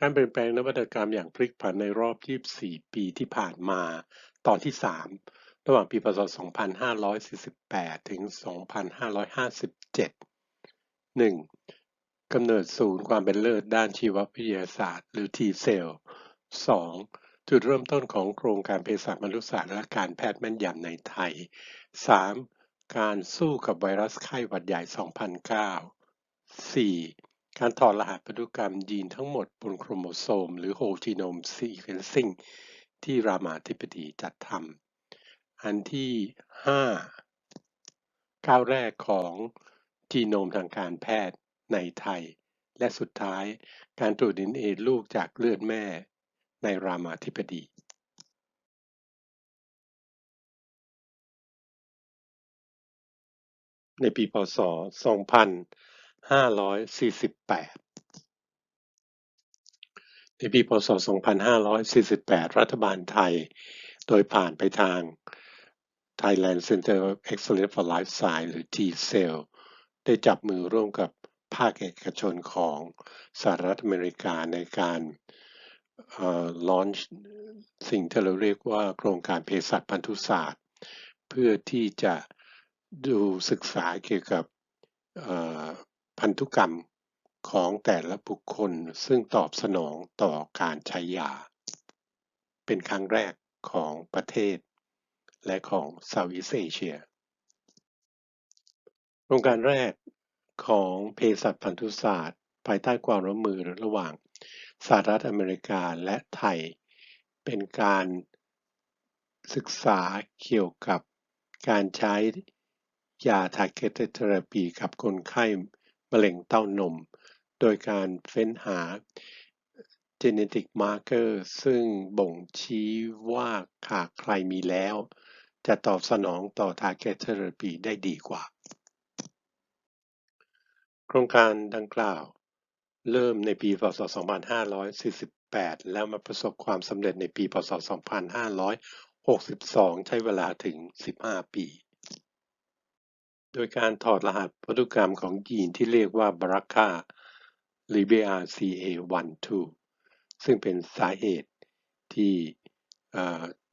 การเปลี่ยนแปลงนวัตกรรมอย่างพลิกผันในรอบ 24 ปีที่ผ่านมา ตอนที่ 3 ระหว่างปีพศ 2548 ถึง 2557 1. กำเนิดศูนย์ความเป็นเลิศด้านชีววิทยาศาสตร์ หรือ T-Cell 2. จุดเริ่มต้นของโครงการเภสัชมนุษยศาสตร์และการแพทย์แม่นยำในไทย 3. การสู้กับไวรัสไข้หวัดใหญ่ 2009 4. การถอดรหัสพันธุกรรมยีนทั้งหมดบนโครโมโซม หรือ Whole Genome Sequencing ที่รามาธิบดีจัดทำอันที่ 5. ก้าวแรกของจีโนมทางการแพทย์ในไทย และสุดท้ายการตรวจดินเอลูกจากเลือดแม่ในรามาธิบดีในปีพศ 2548ในปีพศ 2548 รัฐบาลไทย โดยผ่านไปทาง Thailand Center of Excellence for Life Science หรือ T-Cell ได้จับมือร่วมกับภาคเอกชนของสหรัฐอเมริกาในการลอนช์สิ่งที่เราเรียกว่าโครงการเภสัชพันธุศาสตร์ เพื่อที่จะดูศึกษาเกี่ยวกับ พันธุกรรมของแต่ละบุคคลซึ่งตอบสนองต่อการใช้ยา เป็นครั้งแรกของประเทศ และของเซาท์อีสเอเชีย โครงการแรกของเภสัชพันธุศาสตร์ ภายใต้ความร่วมมือระหว่างสหรัฐอเมริกาและไทย เป็นการศึกษาเกี่ยวกับการใช้ยา targeted therapy กับคนไข้ มะเร็งเต้านม โดยการเฟ้นหา genetic marker ซึ่งบ่งชี้ว่าหากใครมีแล้ว จะตอบสนองต่อ target therapy ได้ดีกว่า โครงการดังกล่าว เริ่มในปีพศ 2548 แล้วมาประสบความสำเร็จในปีพศ 2562 ใช้เวลาถึง 15 ปี โดยการถอดรหัสพันธุกรรมของยีนที่เรียกว่าบรัก a าหรือ BRCA12 ซึ่งเป็นสาเหตุที่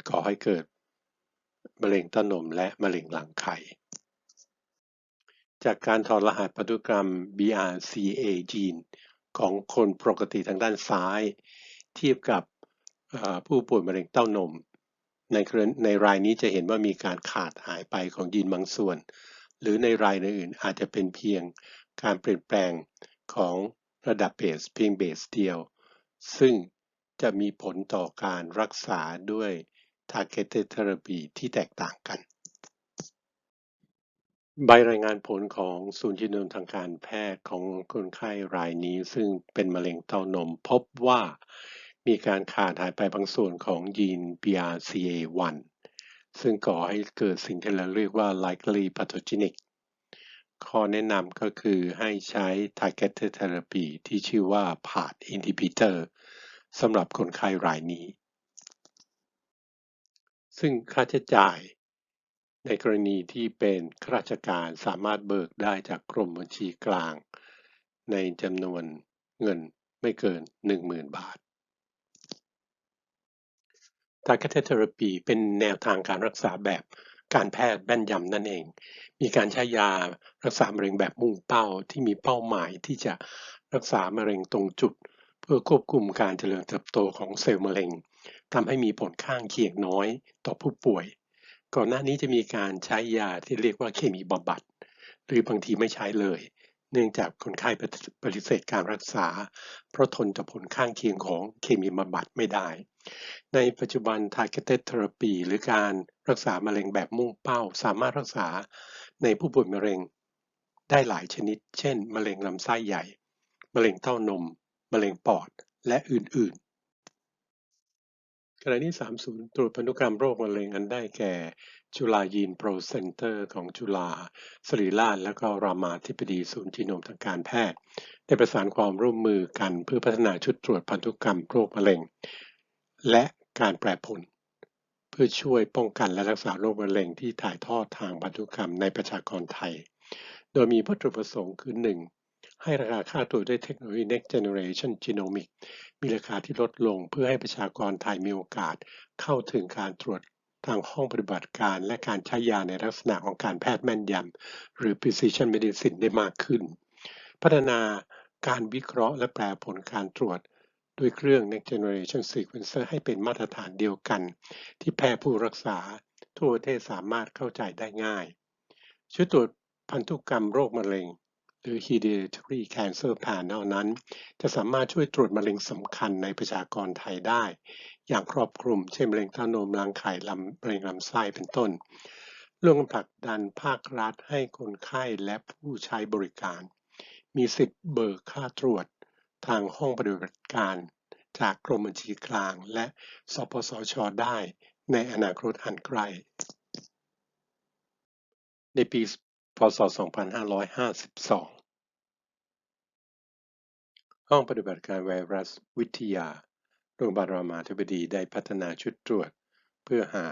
ก่อให้เกิดมะเร็งเต้านมและมะเร็งหลังไข่ จากการถอดรหัสพันธุกรรม BRCA จีนของคนปกติทางด้านซ้าย เทียบกับผู้ป่วยมะเร็งเต้านม ในในรายนี้จะเห็นว่ามีการขาดหายไปของยีนบางส่วน หรือในรายอื่นอาจจะเป็นเพียงการเปลี่ยนแปลงของระดับเบสเพียงเบสเดียว ซึ่งจะมีผลต่อการรักษาด้วย targeted therapy ที่แตกต่างกัน ใบรายงานผลของศูนย์จีโนมทางการแพทย์ของคนไข้รายนี้ ซึ่งเป็นมะเร็งเต้านมพบว่ามีการขาดหายไปบางส่วนของยีน BRCA1 ซึ่งก่อให้เกิดสิ่งที่เราเรียกว่า likely pathogenic ข้อแนะนำก็คือให้ใช้ targeted therapy ที่ชื่อว่า PARP inhibitor สำหรับคนไข้รายนี้ ซึ่งค่าใช้จ่าย ในกรณีที่เป็นข้าราชการสามารถเบิกได้จากกรมบัญชีกลาง ในจำนวนเงินไม่เกิน 10,000 บาท Targeted Therapy เป็นแนวทางการรักษาแบบการแพทย์แม่นยำนั่นเอง มีการใช้ยารักษามะเร็งแบบมุ่งเป้าที่มีเป้าหมายที่จะรักษามะเร็งตรงจุด เพื่อควบคุมการเจริญเติบโตของเซลล์มะเร็งทำให้มีผลข้างเคียงน้อยต่อผู้ป่วย ก่อนหน้านี้จะมีการใช้ยาที่เรียกว่าเคมีบำบัด หรือบางทีไม่ใช้เลย เนื่องจากคนไข้ปฏิเสธการรักษา เพราะทนต่อผลข้างเคียงของเคมีบำบัดไม่ได้ ในปัจจุบัน targeted therapy หรือการรักษามะเร็งแบบมุ่งเป้า สามารถรักษาในผู้ป่วยมะเร็งได้หลายชนิด เช่น มะเร็งลำไส้ใหญ่ มะเร็งเต้านม มะเร็งปอด และอื่น ๆ ขณะที่30 ตรวจพันธุกรรมโรคมะเร็งอันได้แก่ จุฬายีนโปรเซนเตอร์ของจุฬาสรีราช และก็รามาธิบดีศูนย์จีโนมทางการแพทย์ ได้ประสานความร่วมมือกันเพื่อพัฒนาชุดตรวจพันธุกรรมโรคมะเร็ง และการแปรผล เพื่อช่วยป้องกันและรักษาโรคมะเร็งที่ถ่ายทอดทางพันธุกรรมในประชากรไทย โดยมีวัตถุประสงค์คือ 1. ให้ราคาค่าตรวจด้วยเทคโนโลยี Next Generation Genomic มีราคาที่ลดลงเพื่อให้ประชากรไทยมีโอกาส เข้าถึงการตรวจทางห้องปฏิบัติการและการใช้ยาในลักษณะของการแพทย์แม่นยำหรือ Precision Medicine ได้มากขึ้น พัฒนาการวิเคราะห์และแปลผลการตรวจ ด้วยเครื่อง Next Generation Sequencer ให้เป็นมาตรฐานเดียวกัน ที่แพทย์ผู้รักษา ทั่วประเทศสามารถเข้าใจได้ง่ายช่วยตรวจพันธุกรรมโรคมะเร็ง หรือ Hereditary Cancer Panel นั้น จะสามารถช่วยตรวจมะเร็งสำคัญในประชากรไทยได้ อย่างครอบคลุม เช่นมะเร็งเต้านมรังไข่ลำมะเร็งลำไส้เป็นต้นร่วมผลักดันภาครัฐให้คนไข้และผู้ใช้บริการ มีสิทธิ์เบิกค่าตรวจ ทางห้องปฏิบัติการจากกรมบัญชีกลาง และสปสช ได้ในอนาคตอันใกล้ ในปี พศ 2552 ห้องปฏิบัติการไวรัสวิทยา โรงพยาบาลรามาธิบดีได้พัฒนาชุดตรวจ เพื่อหา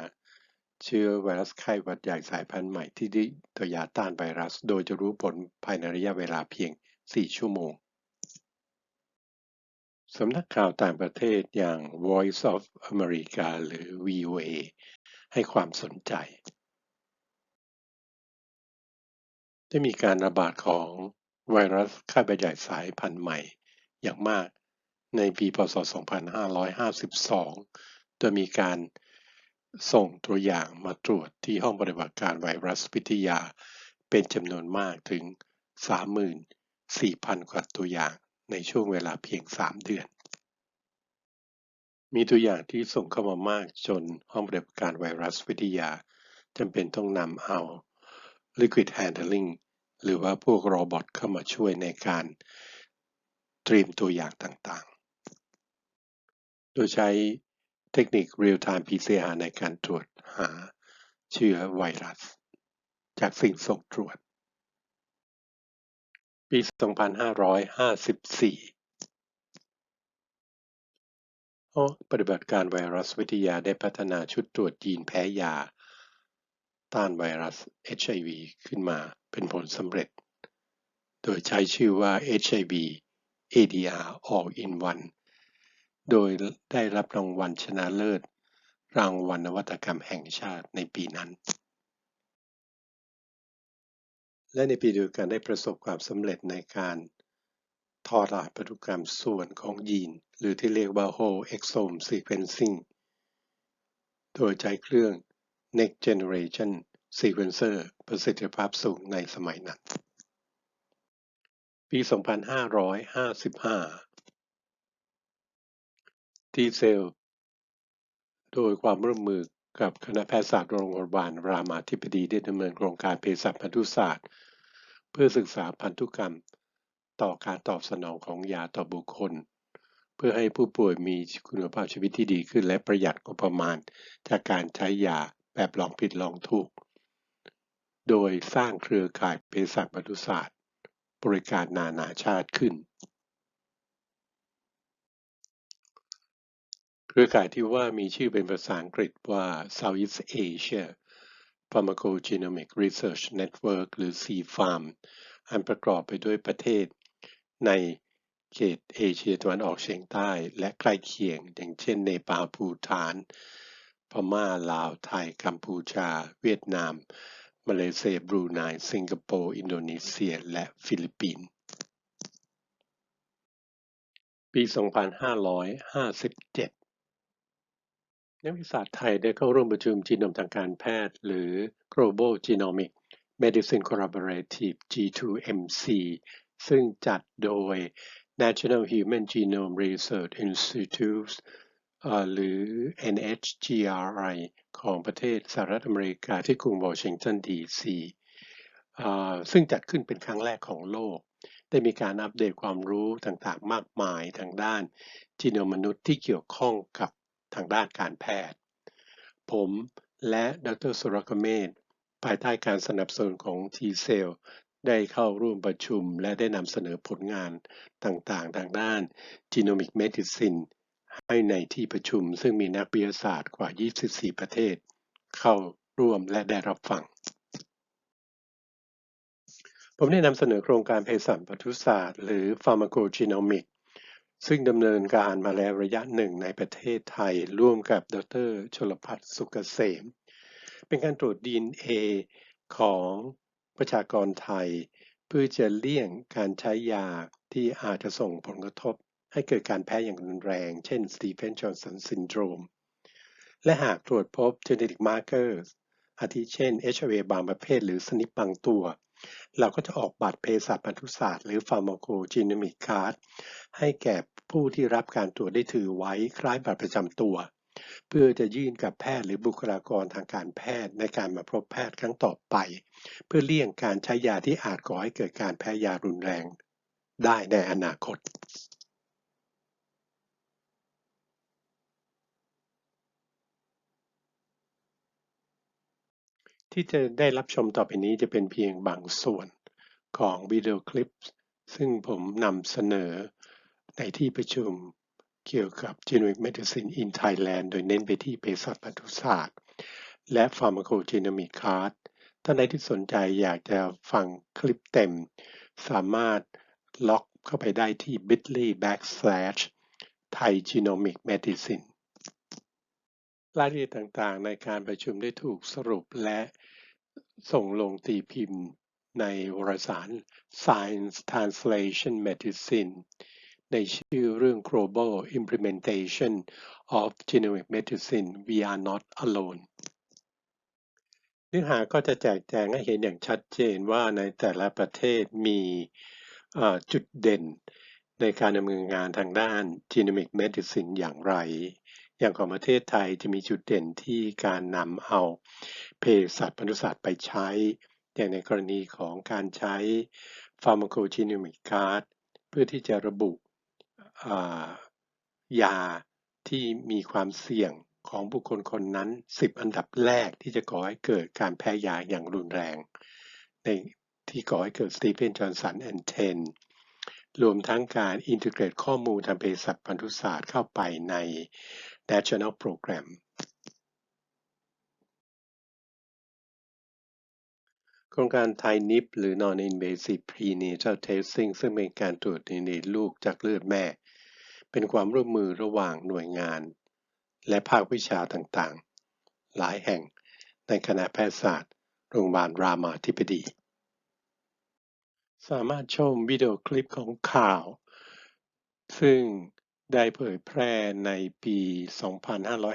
เชื้อไวรัสไข้หวัดใหญ่สายพันธุ์ใหม่ที่ได้ตัวยาต้านไวรัส โดยจะรู้ผลภายในระยะเวลาเพียง 4 ชั่วโมง สำนักข่าวต่างประเทศอย่าง Voice of America หรือ VOA ให้ความสนใจ ได้มีการระบาดของไวรัสไข้หวัดใหญ่สายพันธุ์ใหม่อย่างมากในปีพศ 2552 โดยมีการส่งตัวอย่างมาตรวจที่ห้องปฏิบัติการไวรัสวิทยาเป็นจำนวนมากถึง 34,000 กว่าตัวอย่าง ในช่วงเวลาเพียง 3 เดือน มีตัวอย่างที่ส่งเข้ามามากจนห้องปฏิบัติการไวรัสวิทยาจำเป็นต้องนำเอา Liquid Handling หรือว่าพวกโรบอทเข้ามาช่วยในการเตรียมตัวอย่างต่างๆ โดยใช้เทคนิค Real Time PCR ในการตรวจหาเชื้อไวรัส จากสิ่งส่งตรวจ ปี 2554ห้องปฏิบัติการไวรัสวิทยาได้พัฒนาชุดตรวจยีนแพ้ยา ต้านไวรัส HIV ขึ้นมาเป็นผลสำเร็จ โดยใช้ชื่อว่า HIV ADR All in One โดยได้รับรางวัลชนะเลิศ รางวัลนวัตกรรมแห่งชาติในปีนั้น และในปีเดียวกันได้ประสบความสำเร็จในการทอดรหัสพันธุกรรมส่วนของยีน หรือที่เรียกว่า whole exome sequencing โดยใช้เครื่อง next generation sequencer ประสิทธิภาพสูงในสมัยนั้น ปี 2555ทีเซลโดยความร่วมมือ กับคณะแพทยศาสตร์โรงพยาบาลรามาธิบดีได้ดำเนินโครงการเภสัชพันธุศาสตร์ เพื่อศึกษาพันธุกรรม ต่อการตอบสนองของยาต่อบุคคล เพื่อให้ผู้ป่วยมีคุณภาพชีวิตที่ดีขึ้น และประหยัดงบประมาณ จากการใช้ยาแบบลองผิดลองถูก โดยสร้างเครือข่ายเภสัชพันธุศาสตร์ บริการนานาชาติขึ้น เครือข่ายที่ว่ามีชื่อเป็นภาษาอังกฤษว่า Southeast Asia Pharmacogenomic Research Network หรือ CFARM อันประกอบไปด้วยประเทศในเขตเอเชียตะวันออกเฉียงใต้ และใกล้เคียง อย่างเช่นเนปาลภูฏาน พม่า ลาว ไทย กัมพูชา เวียดนาม มาเลเซีย บรูไน สิงคโปร์ อินโดนีเซีย และฟิลิปปินส์ ปี 2557 นักวิทยาศาสตร์ไทยได้เข้าร่วมประชุมจีโนมทางการแพทย์ หรือ Global Genomic Medicine Collaborative G2MC ซึ่งจัดโดย National Human Genome Research Institute หรือ NHGRI ของประเทศสหรัฐอเมริกาที่กรุงวอชิงตันดีซีซึ่งจัดขึ้นเป็นครั้งแรกของโลก ได้มีการอัปเดตความรู้ต่างๆ มากมายทางด้านจีโนมมนุษย์ที่เกี่ยวข้องกับ ทางด้านการแพทย์ ผมและดรสุรกเมธภายใต้การสนับสนุนของ t c e l ได้เข้าร่วมประชุมและได้นำเสนอผลงานต่างๆ ทางด้าน Genomic Medicine ให้ในที่ประชุมซึ่งมีนักวิทยาศาสตร์กว่า 24 ประเทศ เข้าร่วมและได้รับฟัง ผมได้นำเสนอโครงการเภสัชปศุสัตว์หรือ Pharmacogenomic ซึ่งดำเนินการมาแล้วระยะหนึ่งในประเทศไทย ร่วมกับดรชลพัฒน์สุกเกษม เป็นการตรวจ DNA ของประชากรไทย เพื่อจะเลี่ยงการใช้ยาที่อาจจะส่งผลกระทบ ให้เกิดการแพ้อย่างรุนแรง เช่น Stephen Johnson Syndrome และหากตรวจพบ genetic markers อาทิเช่น HIV บางประเภทหรือสนิปบางตัว เราก็จะออกบัตรเภสัชพันธุศาสตร์หรือ pharmacogenomic card ให้แก่ผู้ที่รับการตรวจได้ถือไว้คล้ายบัตรประจำตัว เพื่อจะยื่นกับแพทย์หรือบุคลากรทางการแพทย์ในการมาพบแพทย์ครั้งต่อไป เพื่อเลี่ยงการใช้ยาที่อาจก่อให้เกิดการแพ้ยารุนแรง ได้ในอนาคต ที่จะได้รับชมต่อไปนี้จะเป็นเพียงบางส่วนของวิดีโอคลิป ซึ่งผมนำเสนอในที่ประชุมเกี่ยวกับ Genomic Medicine in Thailand โดยเน้นไปที่เภสัชพันธุศาสตร์ และ Pharmacogenomic Card ท่านใดที่สนใจอยากจะฟังคลิปเต็ม สามารถล็อกเข้าไปได้ที่ bit.ly backslash Thai Genomic Medicine รายละเอียดต่างๆ ในการประชุมได้ถูกสรุปและส่งลงตีพิมพ์ในวารสาร Science Translation Medicine ในชื่อเรื่อง Global Implementation of Genomic Medicine We Are Not Alone เนื้อหาก็จะแจกแจงให้เห็นอย่างชัดเจนว่าในแต่ละประเทศมีจุดเด่นในการดำเนินงานทางด้าน Genomic Medicine อย่างไร อย่างของประเทศไทยจะมีจุดเด่นที่การนำเอาเภสัชพันธุศาสตร์ไปใช้ อย่างในกรณีของการใช้ Pharmacogenomic Card เพื่อที่จะระบุยาที่มีความเสี่ยงของบุคคลคนนั้น 10 อันดับแรกที่จะก่อให้เกิดการแพ้ยาอย่างรุนแรง ในที่ก่อให้เกิด Stephen Johnson and 10รวมทั้งการอินทิเกรตข้อมูลทางเภสัชพันธุศาสตร์เข้าไปใน National Program โครงการไทนิปหรือ Non-Invasive Prenatal Testing ซึ่งเป็นการตรวจในลูกจากเลือดแม่ เป็นความร่วมมือระหว่างหน่วยงาน และภาควิชาต่างๆ หลายแห่งในคณะแพทยศาสตร์ โรงพยาบาลรามาธิบดี สามารถชมวิดีโอคลิปของข่าว ซึ่ง ได้เผยแพร่ในปี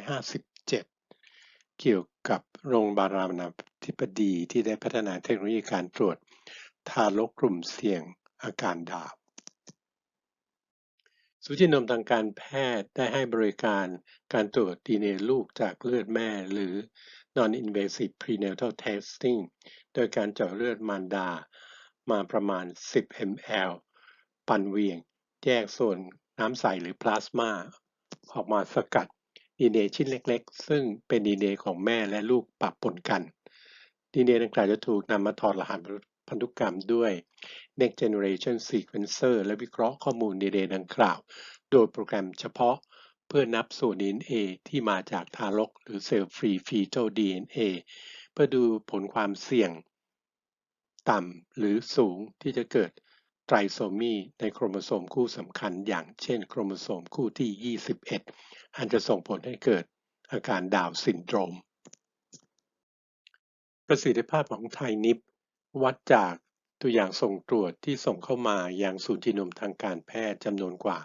2557 เกี่ยวกับโรงพยาบาลรามาธิบดีที่ได้พัฒนาเทคโนโลยีการตรวจทารกกลุ่มเสี่ยงอาการดาวศูนย์จีนมทางการแพทย์ได้ให้บริการการตรวจดีเนลูกจากเลือดแม่หรือ non-invasive prenatal testing โดยการเจาะเลือดมารดามาประมาณ 10 ml ปั่นเวียง แยกส่วน น้ำใสหรือพลาสมาออกมาสกัดดีเนชิ้นเล็ก ๆ ซึ่งเป็นดีเนของแม่และลูกปะปนกันดีเนดังกล่าวจะถูกนำมาถอดรหัสพันธุกรรมด้วย Next Generation Sequencer และวิเคราะห์ข้อมูล DNA ดังกล่าว โดยโปรแกรมเฉพาะเพื่อนับส่วน DNA ที่มาจากทารก หรือเซลล์ฟรี fetal DNA เพื่อดูผลความเสี่ยง ต่ำหรือสูงที่จะเกิด ไตรโซมีในโครโมโซมคู่สำคัญ อย่างเช่น โครโมโซมคู่ที่ 21 อันจะส่งผลให้เกิดอาการดาวซินโดรม ประสิทธิภาพของไทนิปวัดจากตัวอย่างส่งตรวจที่ส่งเข้ามาอยังศูนย์จีโนมทางการแพทย์จำนวนกว่า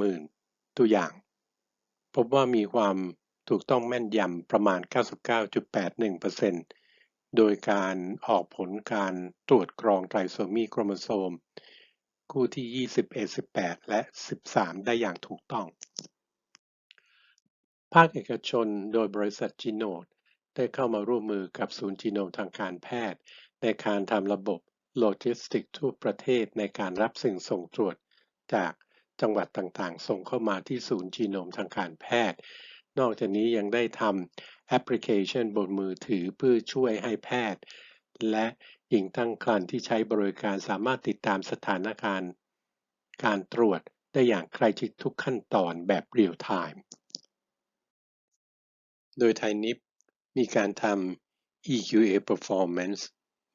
10,000 ตัวอย่าง พบว่ามีความถูกต้องแม่นยำประมาณ 99.81% โดยการออกผลการตรวจกรองไตรโซมีโครโมโซม คู่ที่ 21 18 และ 13 ได้อย่างถูกต้อง ภาคเอกชนโดยบริษัทจีโนดได้เข้ามาร่วมมือกับศูนย์จีโนมทางการแพทย์ ในการทำระบบโลจิสติกทั่วประเทศในการรับสิ่งส่งตรวจจากจังหวัดต่างๆ ส่งเข้ามาที่ศูนย์จีโนมทางการแพทย์ นอกจากนี้ยังได้ทำแอปพลิเคชันบนมือถือเพื่อช่วยให้แพทย์ และหญิงตั้งครรภ์ที่ใช้บริการสามารถติดตามสถานการณ์ การตรวจได้อย่างใกล้ชิดทุกขั้นตอนแบบเรียลไทม์โดยไทยนิปมีการทำ EQA performance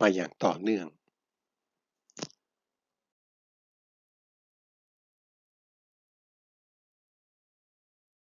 มาอย่างต่อเนื่อง